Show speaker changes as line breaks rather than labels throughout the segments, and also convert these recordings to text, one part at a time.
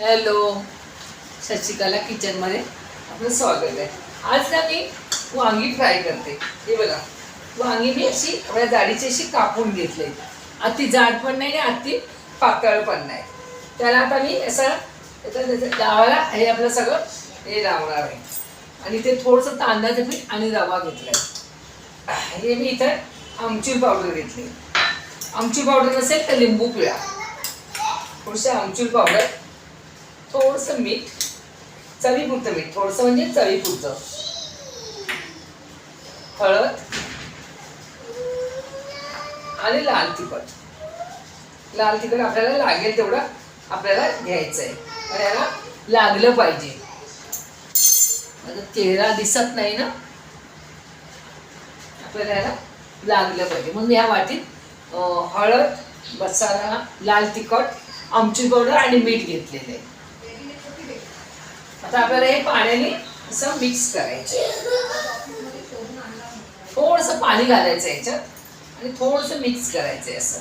Hello Shashikala किचनमध्ये आपलं स्वागत आहे. आज ना मी वांगी फ्राय करते. हे बघा वांगी मी अशी आपल्या जाडीची अशी कापून घेतले. अति जाड पण नाही आणि अति पातळ पण नाही. त्याला आता मी असं त्याचं- लावायला हे आपलं सगळं हे लावणार आहे. आणि ते थोडंसं तांदळाचं पीठ आणि रवा घेतलाय हे मी इथं आमचूर पावडर घेतली. आमचूर पावडर नसेल तर लिंबू पिळा. थोडीशी आमचूर पावडर थोडंसं मीठ चवीपुरतं मीठ थोडंसं म्हणजे चवीपुरतं. हळद आणि लाल तिखट. लाल तिखट आपल्याला लागेल तेवढं आपल्याला घ्यायचं आहे आणि याला लागलं पाहिजे. आता चेहरा दिसत नाही ना? आपल्याला याला लागलं पाहिजे. म्हणून या वाटीत हळद मसाला लाल तिखट आमची पावडर आणि मीठ घेतलेलं आहे. आता आपल्याला हे पाण्याने असं मिक्स करायचं. थोडंसं पाणी घालायचं याच्यात आणि थोडंसं मिक्स करायचं आहे असं.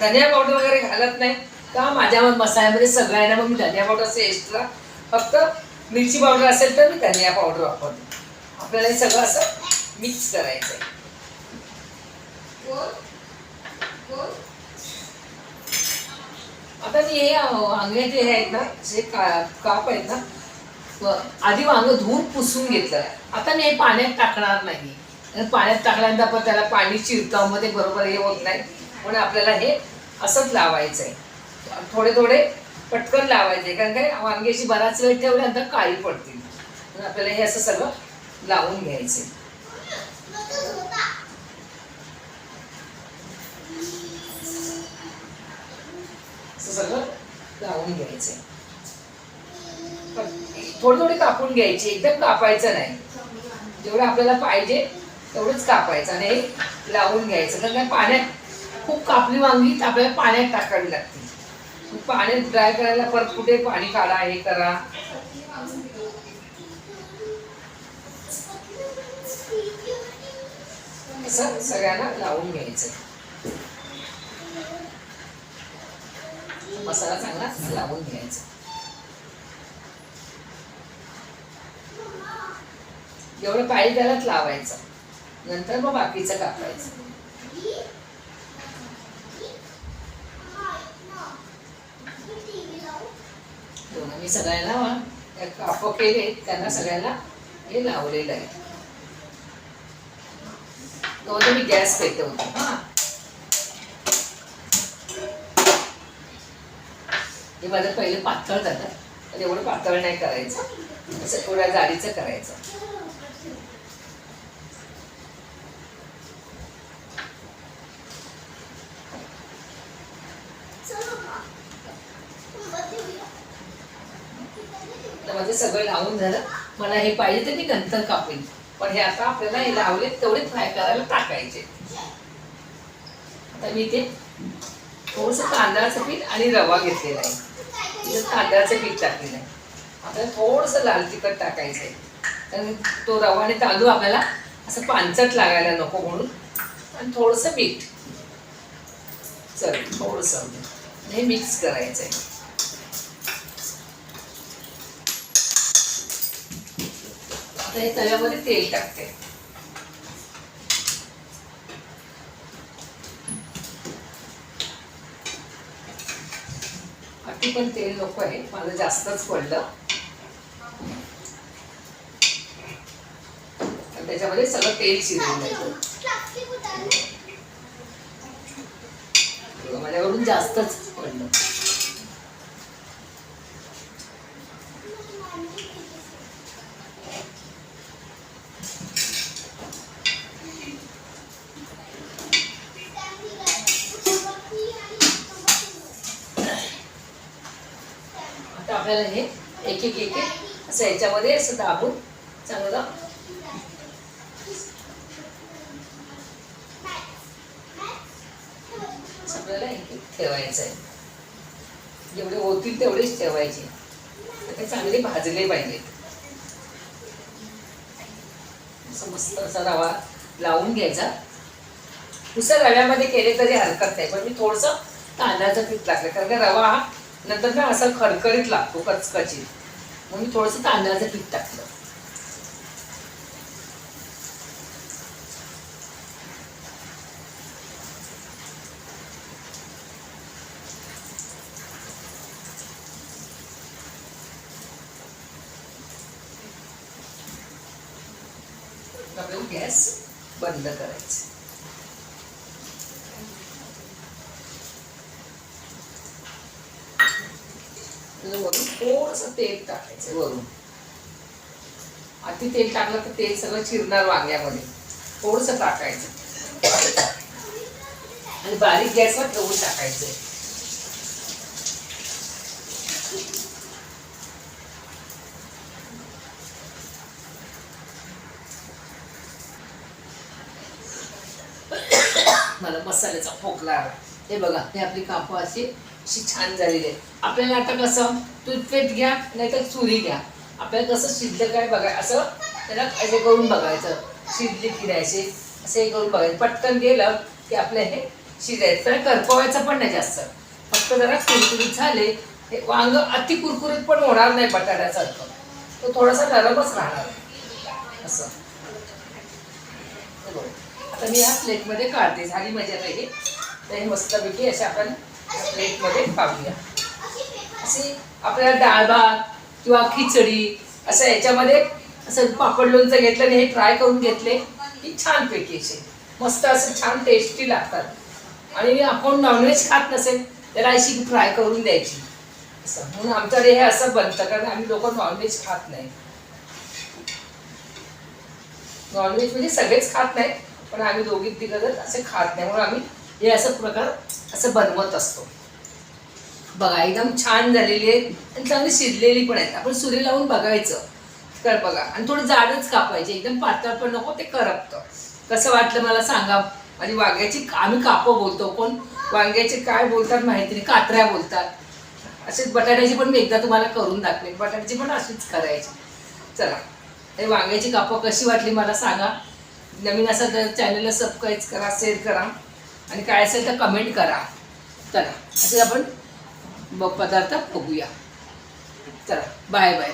धनिया पावडर वगैरे घालत नाही. का? माझ्या मसाल्यामध्ये सगळं आहे ना मग मी धनिया पावडर असे एक्स्ट्रा फक्त मिरची पावडर असेल तर मी धनिया पावडर वापरते. आपल्याला हे सगळं असं मिक्स करायचं आहे. आता मी हे वांग्याचे जे आहेत ना जे का काप आहेत ना आधी वांग धुवून पुसून घेतलं. आता मी हे पाण्यात टाकणार नाही. पाण्यात टाकल्यानंतर आपण त्याला पाणी चिरतं बरोबर हे होत नाही. म्हणून आपल्याला हे असंच लावायचं आहे थोडे थोडे पटकन लावायचे कारण काय वांग्याची बराच वेळ ठेवल्यानंतर काळी पडतील. आपल्याला हे असं सगळं लावून घ्यायचं आहे. असं सगळं लावून घ्यायचं थोडी थोडी कापून घ्यायची एकदम कापायचं नाही. जेवढं आपल्याला पाहिजे तेवढंच कापायचं आणि हे लावून घ्यायचं. कारण पाण्यात खूप कापली वांगी आपल्याला पाण्यात टाकावी लागते. पाण्यात ड्राय करायला परत कुठे पाणी काढा हे करा. असं सगळ्यांना लावून घ्यायचं. मसाला चांगला लावून घ्यायचा. एवढं पाळी त्यालाच लावायचं. नंतर मग बाकीचं कापायचं. मी सगळ्यांना काप केले त्यांना सगळ्यांना हे लावलेलं आहे. तेव्हा मी गॅस पेटवतो. हा हे माझं पहिले पातळ झालं. पण एवढं पातळ नाही करायचं. असं थोड्या जाडीचं करायचं. तर माझं सगळं लावून झालं. मला हे पाहिजे तर मी नंतर कापेन. पण हे आता आपल्याला हे लावले तेवढे फ्राय करायला टाकायचे. आता मी ते थोडंसं तांदळाचं पीठ आणि रवा घेतलेला आहे. तिथं तांदळाचं पीठ टाकलेलं आहे. आपल्याला थोडंसं लाल तिखट टाकायचं आहे. कारण तो रवा आणि तांदूळ आपल्याला असं पांचट लागायला नको म्हणून. आणि थोडंसं मीठ चल थोडंसं. हे मिक्स करायचं आहे. आता हे तव्यामध्ये तेल टाकते. अति पण तेल नको आहे मला जास्तच पडलं. त्याच्यामध्ये सगळं तेल शिरून माझ्याकडून जास्तच पडलं. आपल्याला हे एक एक एक एक असं याच्यामध्ये असं दाबून चांगलं आपल्याला एक एक ठेवायचं आहे. जेवढे होतील तेवढेच ठेवायचे. ते चांगले भाजले पाहिजे असं मस्त असा रवा लावून घ्यायचा. उसळ रव्यामध्ये केले तरी हरकत नाही. पण मी थोडंसं तांदळाचं पीठ लागलं कारण का रवा हा नंतर ना असा खडखडीत लागतो कचकचीत. मी थोडंसं तांदळाचं पीठ टाकलं. गॅस बंद करायचं. त्याचं वरून थोडंसं तेल टाकायचं. वरून. अति तेल टाकलं तर तेल सगळं चिरणार वांग्यामध्ये. थोडंसं टाकायचं. आणि बारीक गॅसवर ठेवून टाकायचं. मला मसाल्याचा खोकला आला. हे बघा हे आपली कापं अशी अशी छान झालेली आहे. आपल्याला आता कसं टूथपेस्ट घ्या नाही तर चुरी घ्या. आपल्याला कसं शिजलं काय बघा असं त्याला असे करून बघायचं. शिजली की नाही असे असं हे करून बघायचं. पटकन गेलं की आपलं हे शिजायचं. तर करपवायचं पण नाही जास्त. फक्त जरा कुरकुरीत झाले हे वांग अति कुरकुरीत पण होणार नाही बटाट्यासारखं. तो थोडासा नरमच राहणार. असं. आता मी ह्या प्लेटमध्ये काढते. झाली मजापैकी तर हे मस्तपैकी असे आपण प्लेटमध्ये काढूया असे आपल्याला डाळ भात किंवा खिचडी असं याच्यामध्ये असं पापड लोणचं घेतलं आणि हे फ्राय करून घेतले. की छानपैकी असे मस्त असं छान टेस्टी लागतात. आणि आपण नॉनव्हेज खात नसेल त्याला अशी फ्राय करून द्यायची. असं. म्हणून आमच्याकडे हे असं बनतं कारण आम्ही लोक नॉनव्हेज खात नाही. नॉनव्हेज म्हणजे सगळेच खात नाही पण आम्ही दोघी तिघं असे खात नाही. म्हणून आम्ही हे असं प्रकार असं बनवत असतो. बघा एकदम छान झालेली आहे. आणि चांगली शिजलेली पण आहेत. आपण सुरी लावून बघायचं. कर बघा आणि थोडं जाडच कापायचे. एकदम पातळ पण नको ते करपतं. कसं वाटलं मला सांगा. आणि वांग्याची आम्ही कापं बोलतो. पण वांग्याचे काय बोलतात माहिती नाही. कात्र्या बोलतात. असेच बटाट्याची पण मी एकदा तुम्हाला करून दाखवेन. बटाट्याची पण अशीच करायची. चला. हे वांग्याची कापं कशी वाटली मला सांगा. नवीन असा तर चॅनलला सबस्क्राईब करा शेअर करा. आणि काय असेल तर कमेंट करा. चला असे आपण ब- पदार्थ बघूया. चला बाय बाय